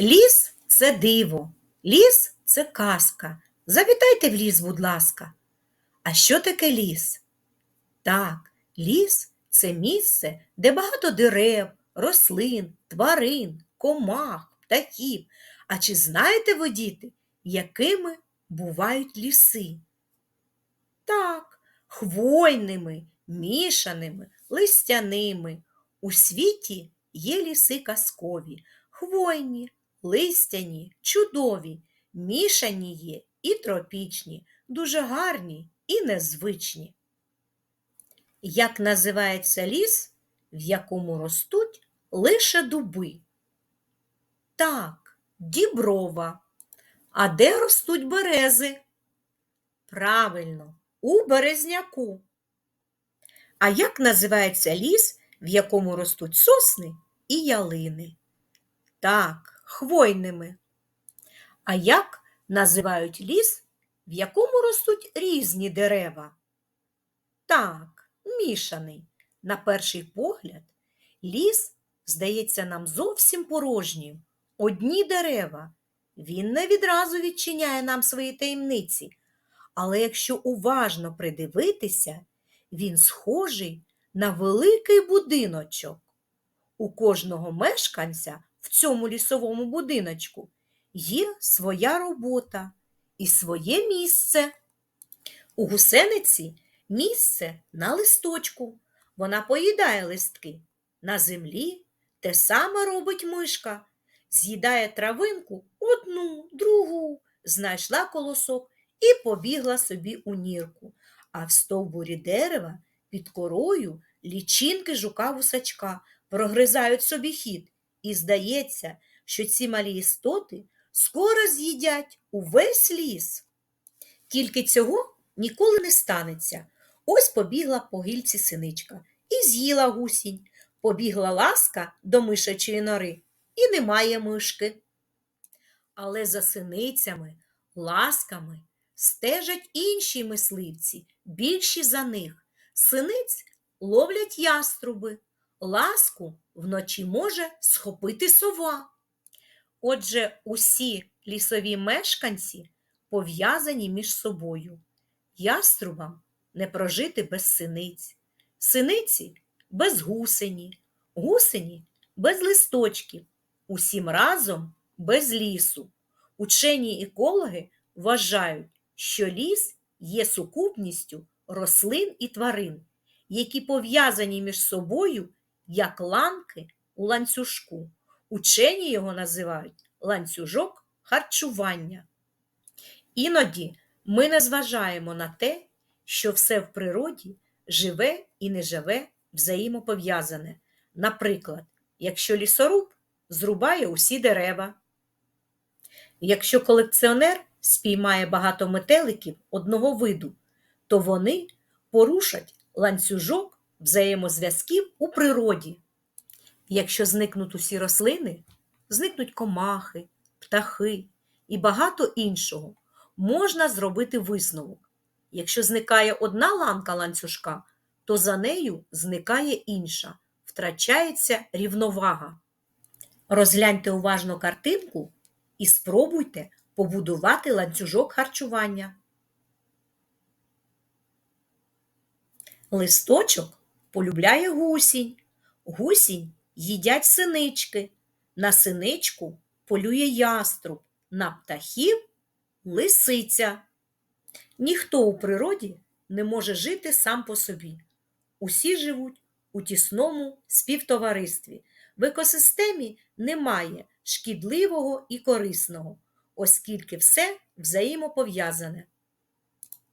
Ліс це диво, ліс це казка. Завітайте в ліс, будь ласка. А що таке ліс? Так, ліс це місце, де багато дерев, рослин, тварин, комах, птахів. А чи знаєте ви, діти, якими бувають ліси? Так, хвойними, мішаними, листяними. У світі є ліси казкові, хвойні, листяні, чудові, мішані є і тропічні, дуже гарні і незвичні. Як називається ліс, в якому ростуть лише дуби? Так, діброва. А де ростуть берези? Правильно, у березняку. А як називається ліс, в якому ростуть сосни і ялини? Так, хвойними. А як називають ліс, в якому ростуть різні дерева? Так, мішаний. На перший погляд, ліс здається нам зовсім порожнім. Одні дерева. Він не відразу відчиняє нам свої таємниці. Але якщо уважно придивитися, він схожий на великий будиночок. У кожного мешканця в цьому лісовому будиночку є своя робота і своє місце. У гусениці місце на листочку. Вона поїдає листки. На землі те саме робить мишка. З'їдає травинку одну, другу, знайшла колосок і побігла собі у нірку. А в стовбурі дерева під корою лічинки жука вусачка прогризають собі хід. І здається, що ці малі істоти скоро з'їдять увесь ліс. Тільки цього ніколи не станеться. Ось побігла по гільці синичка і з'їла гусінь. Побігла ласка до мишачої нори і немає мишки. Але за синицями, ласками стежать інші мисливці, більші за них. Синиць ловлять яструби, ласку вночі може схопити сова. Отже, усі лісові мешканці пов'язані між собою. Яструбам не прожити без синиць, синиці без гусені, гусені без листочків, усім разом без лісу. Учені екологи вважають, що ліс є сукупністю рослин і тварин, які пов'язані між собою як ланки у ланцюжку. Учені його називають ланцюжок харчування. Іноді ми не зважаємо на те, що все в природі живе і не живе взаємопов'язане. Наприклад, якщо лісоруб зрубає усі дерева, якщо колекціонер спіймає багато метеликів одного виду, то вони порушать ланцюжок взаємозв'язків у природі. Якщо зникнуть усі рослини, зникнуть комахи, птахи і багато іншого, можна зробити висновок. Якщо зникає одна ланка ланцюжка, то за нею зникає інша, втрачається рівновага. Розгляньте уважно картинку і спробуйте побудувати ланцюжок харчування. Листочок полюбляє гусінь. Гусінь їдять синички. На синичку полює яструб, на птахів лисиця. Ніхто у природі не може жити сам по собі. Усі живуть у тісному співтоваристві. В екосистемі немає шкідливого і корисного, оскільки все взаємопов'язане.